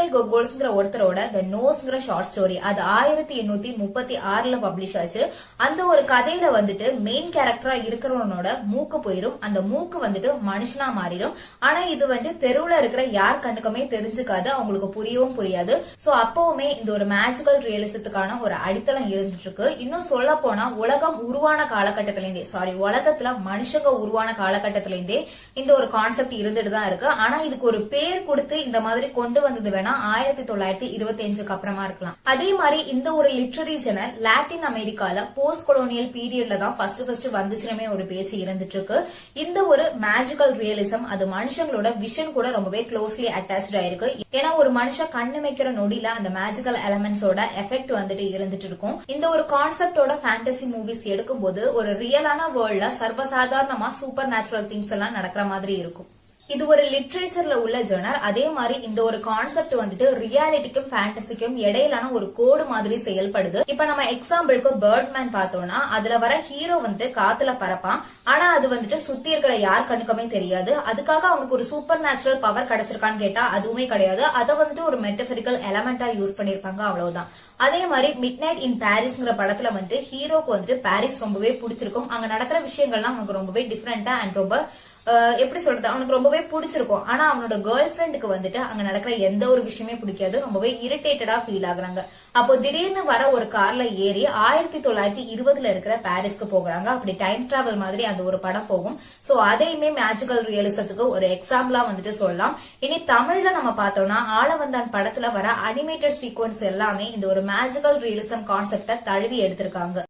நிக்கோலை கொகோல்ஸ்ங்கிற ஒருத்தரோட த நோஸ்ங்கிற short story அது ஆயிரத்தி எண்ணூத்தி முப்பத்தி ஆறுல பப்ளிஷ் ஆச்சு. அந்த ஒரு கதையில வந்துட்டு மெயின் கேரக்டரா இருக்கிறவனோட மூக்கு போயிரும். அந்த மூக்கு வந்துட்டு மனுஷனா மாறிடும் ஆனா இது வந்து தெருவுல இருக்கிற யார் கண்ணுக்குமே தெரிஞ்சுக்காது. அவங்களுக்கு புரியவும் புரியாது. சோ அப்பவுமே இந்த ஒரு மேஜிக்கல் ரியலிசத்துக்கான ஒரு அடித்தளம் இருந்துட்டு இருக்கு இன்னும் சொல்ல போனா உலகம் உருவான காலகட்டத்தில இருந்தே சாரி உலகத்துல மனுஷங்க உருவான காலகட்டத்தில இருந்தே இந்த ஒரு கான்செப்ட் இருந்துட்டு தான் இருக்கு. ஆனா இதுக்கு ஒரு பேர் கொடுத்து இந்த மாதிரி கொண்டு வந்தது வேணா ஆயிரத்தி தொள்ளாயிரத்தி இருபத்தி அஞ்சுக்கு அப்புறமா இருக்கலாம். அதே மாதிரி இந்த ஒரு லிட்ரரி ஜெனல் லாட்டின் அமெரிக்கால போஸ்ட் கொலோனியல் பீரியட்ல தான் ஃபர்ஸ்ட் ஃபர்ஸ்ட் வந்துச்சுனமே ஒரு பேசி இருந்துட்டு இருக்கு இந்த ஒரு மேஜிக்கல் ரியலிசம் அது மனுஷங்களோட விஷன் கூட ரொம்பவே க்ளோஸ்லி அட்டாச்சு ஆயிருக்கு. ஏன்னா ஒரு மனுஷன் கண்ணு வைக்கிற நொடியில அந்த மேஜிக்கல் எலமெண்ட்ஸோட எஃபெக்ட் வந்துட்டு இருந்துட்டு இருக்கும் இந்த ஒரு கான்செப்டோட ஃபேண்டசி மூவிஸ் எடுக்கும்போது ஒரு ரியலான வேர்ல்ட்ல சர்வசாதாரணமா சூப்பர் நேச்சுரல் திங்ஸ் எல்லாம் நடக்கிற மாதிரி இருக்கும். இது ஒரு லிட்ரேச்சர்ல உள்ள ஜேர்னல் அதே மாதிரி இந்த ஒரு கான்செப்ட் வந்துட்டு ரியாலிட்டிக்கும் ஃபேண்டசிக்கும் இடையிலான ஒரு கோடு மாதிரி செயல்படுது. இப்ப நம்ம எக்ஸாம்பிளுக்கு பேர்ட்மேன் பார்த்தோம்னா அதுல வர ஹீரோ வந்துட்டு காத்துல பறப்பான். ஆனா அது வந்துட்டு சுத்தி இருக்கிற யார் கண்ணுக்குமே தெரியாது. அதுக்காக அவனுக்கு ஒரு சூப்பர் நேச்சுரல் பவர் கிடைச்சிருக்கான்னு கேட்டா அதுவுமே கிடையாது. அதை வந்துட்டு ஒரு மெட்டபரிக்கல் எலமெண்டா யூஸ் பண்ணிருப்பாங்க அவ்வளவுதான். அதே மாதிரி மிட் நைட் இன் பாரிஸ்ங்கிற படத்துல வந்து ஹீரோக்கு வந்துட்டு பாரிஸ் ரொம்பவே பிடிச்சிருக்கும். அங்க நடக்கிற விஷயங்கள்லாம் அவனுக்கு ரொம்பவே டிஃப்ரெண்டா அண்ட் ரொம்ப எப்படி சொல்றது? அவனுக்கு ரொம்பவே பிடிச்சிருக்கும். ஆனா அவனோட கேர்ள் ஃபிரெண்டுக்கு வந்துட்டு அங்க நடக்கிற எந்த ஒரு விஷயமே பிடிக்காது. ரொம்பவே இரிட்டேட்டடா ஃபீல் ஆகுறாங்க. அப்போ திடீர்னு வர ஒரு கார்ல ஏறி ஆயிரத்தி தொள்ளாயிரத்தி இருபதுல இருக்கிற பாரிஸ்க்கு போகிறாங்க. அப்படி டைம் டிராவல் மாதிரி அந்த ஒரு படம் போகும். சோ அதையுமே மேஜிக்கல் ரியலிசத்துக்கு ஒரு எக்ஸாம்பிளா வந்துட்டு சொல்லலாம். இனி தமிழ்ல நம்ம பார்த்தோம்னா ஆளவந்தான் படத்துல வர அனிமேட்டட் சீக்வன்ஸ் எல்லாமே இந்த ஒரு மேஜிக்கல் ரியலிசம் கான்செப்ட தழுவி எடுத்திருக்காங்க.